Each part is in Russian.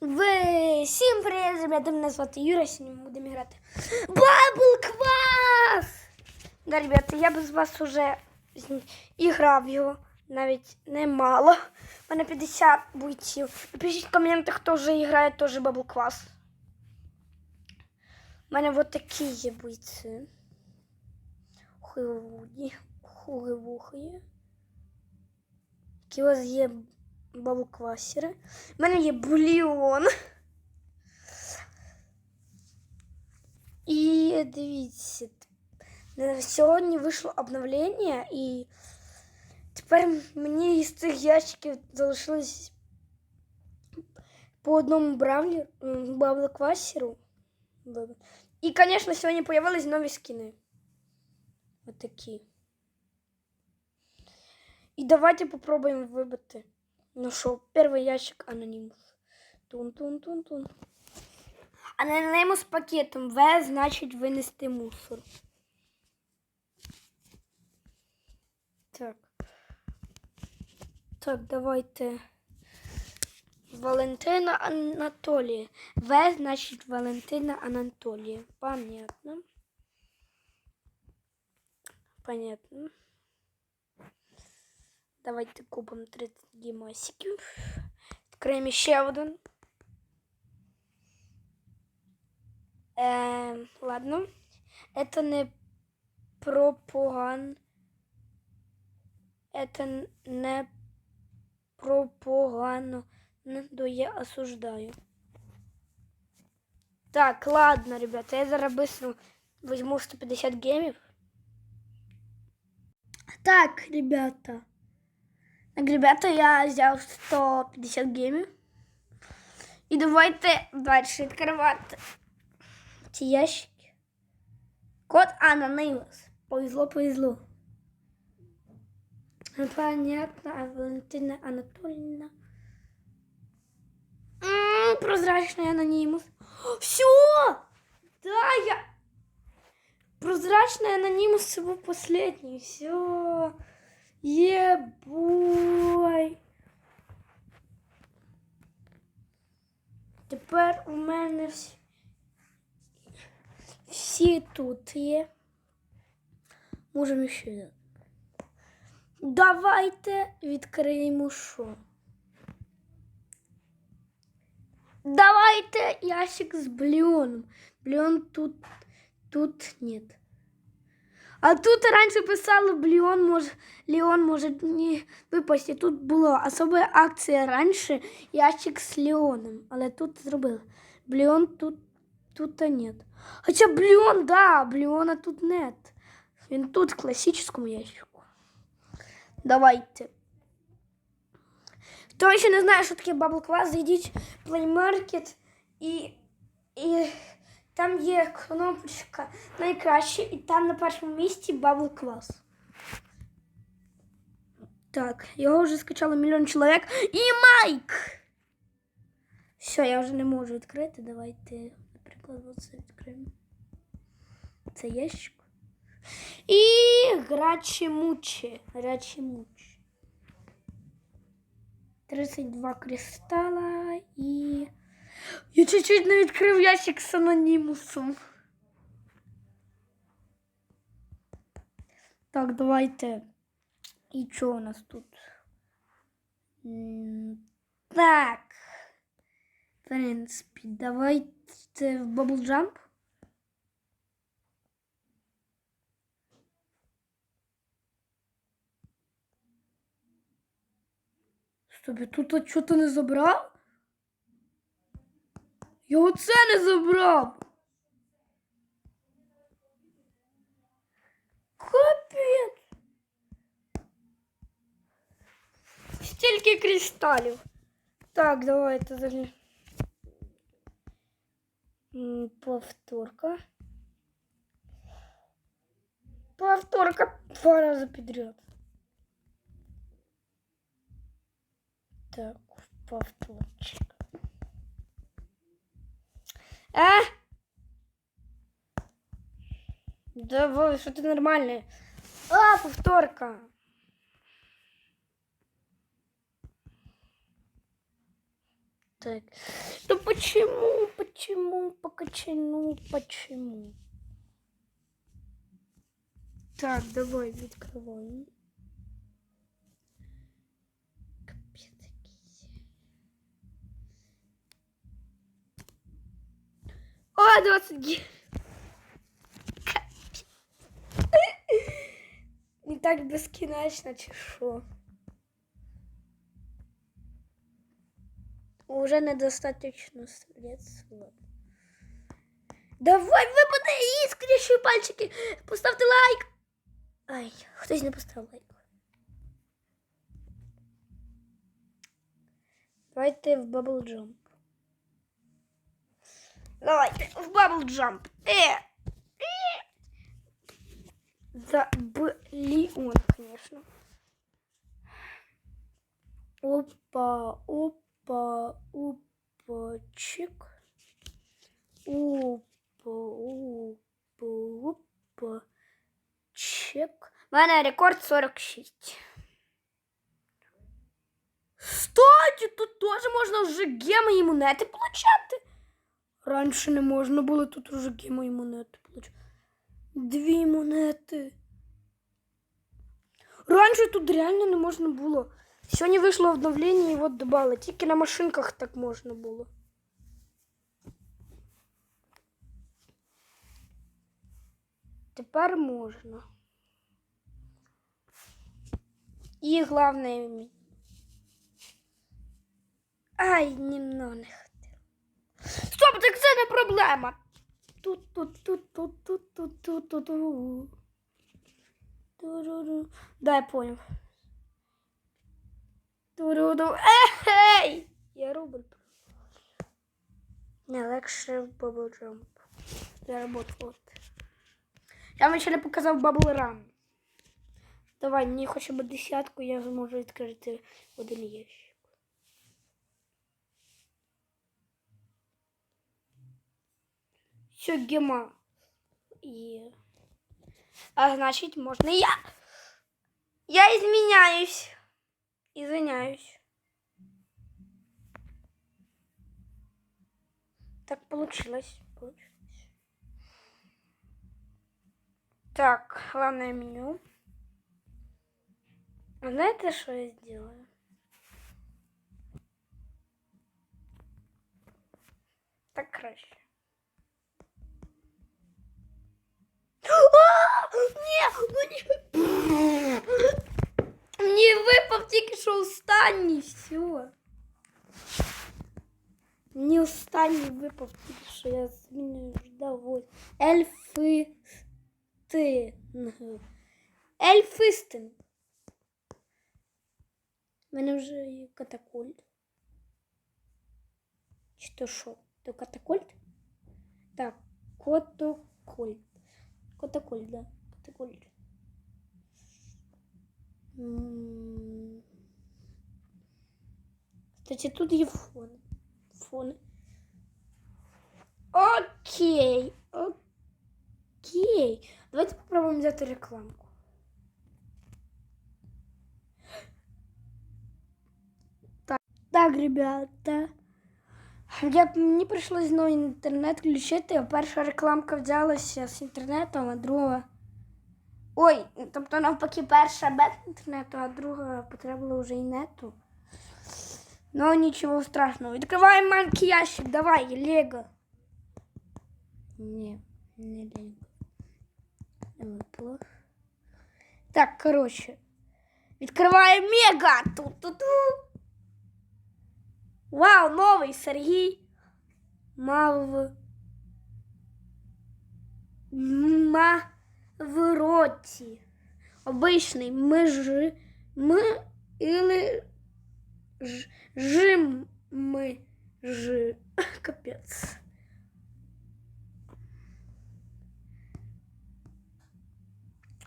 Ви всім привіт, ребята, мене звати Юра, сьогодні ми будемо грати. Бабл квас! Да, ребята, я без вас уже і його, навіть немало. У мене 50 бойців. Напишіть в коментах, хто вже грає теж бабл квас. У мене вот такі є бойці. Хуйвуді, хуйвухи. Які у вас є баблквасери. У мене є бульйон. І дивіться, е, сьогодні вийшло обновлення, і тепер мені із цих ящиків залишилось по одному бравлі, м, баблквасеру. Бабл- І, звісно, сьогодні появились нові скини. Ось такі. І давайте попробуємо вибити. Ну що, перший ящик анонимус. Тун-тун-тун-тун. Анонимус пакетом. В значить винести мусор. Так. Так, давайте. Валентина Анатолія. В значить Валентина Анатолія. Понятно. Понятно. Давайте купимо 30 гімасиків. Відкриємо ще один. Е, ладно. Это не про поган. Это не про погано. Ну, я осуждаю. Так, ладно, ребята, я зараз быстро возьму 150 гемів. Так, ребята. Так, ребята, я взяв 150 гемів. І давайте далі відкривати ці ящики. Код Анонymous. Повезло, повезло. Понятно, а Валентина Анатольевна. М, Прозрачный анонимус. Все! Да, я... Прозрачный анонимус це був последний. Все. Єбой. Тепер у мене всі, всі тут є. Можемо ще. Давайте відкриємо що. Давайте ящик з бліоном. Бліон тут, тут нет. А тут раньше писало Бліон може, Леон может не випасти. Тут була особая акція раніше ящик з Леоном. Але тут зробили. Бліон тут, тут нет. Хоча Бліон, да, Бліона тут нет. Він тут в класичному ящику. Давайте. Хто ще не знає, що таке Bubble Class, зайдіть в Play Market і, і там є кнопочка найкраще, і там на першому місці Bubble Class. Так, його вже скачало мільйон чоловік. І Майк! Все, я вже не можу відкрити. Давайте, наприклад, оце відкриємо. Це ящик. І грачі мучі. Грачі мучі. 32 кристала і. Я чуть-чуть не відкрив ящик з анонімусом. Так, давайте. І що у нас тут? Так. В принципі, давайте в Bubble Jump. Стоп, я тут що-то не забрав? Я оце не забрав. Капець. Стільки кристалів. Так, давайте взагалі. М, Повторка. Повторка два рази підряд. Так, повторчик. А! Давай, что ты нормальный? А, повторка. так. Ну почему, почему, почему, почему? Так, давай відкриваємо. О, 20 гі. Капець. Не так безкінечно, чи що? Уже недостаточно средств. Ладно. Давай випаде іскрящі пальчики. Поставте лайк. Ай, хтось не поставив лайк. Давайте в Bubble Jump. Давайте в Bubble Jump. Э! За блион, конечно. Опа, опа, опа, чик. Опа, опа, опа, чек. У мене рекорд 46. Кстати, тут теж можна вже геми і монети получати. Раніше не можна було тут вже геми і монети получати. Дві монети. Раніше тут реально не можна було. Сьогодні вийшло обновлення і от добавили. Тільки на машинках так можна було. Тепер можна. І головне. мі- Ай, немного не хватило. Стоп, так це не проблема. Тут, тут, тут, тут, тут, тут, тут, тут. Да, я понял. Туруру. Ей! Я рубль. Не, легше в Bubble Jump. Я работаю. Я вам ще не показав Bubble Run. Давай, мені хоча б десятку, я зможу відкрити один ящик. Все, гема. Є. А значить, можна і я. Я изменяюсь. Извиняюсь. Так получилось. получилось. Так, главное меню. А знаете, что я сделаю? Так краще. Ні, ну ні. Мені випав тільки що останній, все. Мені останній випав тільки що я змінюю ждав. Ось. Ельфи. Ти. Ельфистин. У мене вже є катакульт. Чи то що? То катакульт? Так, котокульт. Котокульт, да. Котокульт. М. Кстати, тут є фон. Фон. Окей. Окей. Давайте попробуем взяти рекламку. Так, так, ребята. Я, мені прийшлось знову інтернет включити, а перша рекламка взялася з інтернетом, а друга. Ой, тобто навпаки, перша без інтернету, а друга потребувала вже і нету. Ну, нічого страшного. Відкриваємо маленький ящик, давай, Лего. Ні, не Лего. Не випало. Так, коротше. Відкриваємо мега! Ту-ту-ту. Вау, новий Сергій. Мав. Мавроті. Обичний меж. Ми или ж, жим ми ж. Капець.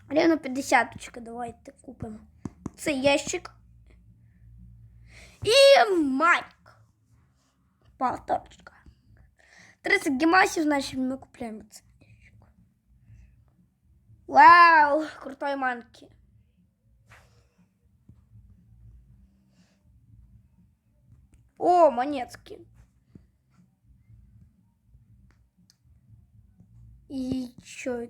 Рівно 50 давайте купимо. Це ящик. І майк. Полторочка. 30 гемасів, значить ми купляємо це. Вау, крутой манки. О, монетки. І що?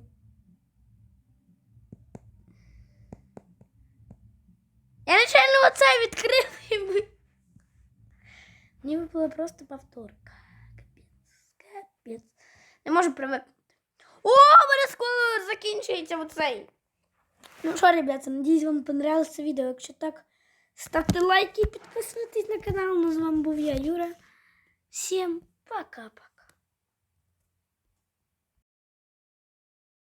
Я нечайно оце відкрив і ми. Мені випала просто повторка. Капець, капець. Не можу привикнути. О, у мене скоро закінчується оцей. Ну що, ребята, надіюсь, вам понравилось це відео. Якщо так, ставте лайки і підписуйтесь на канал. Ну, з вами був я, Юра. Всім пока-пока.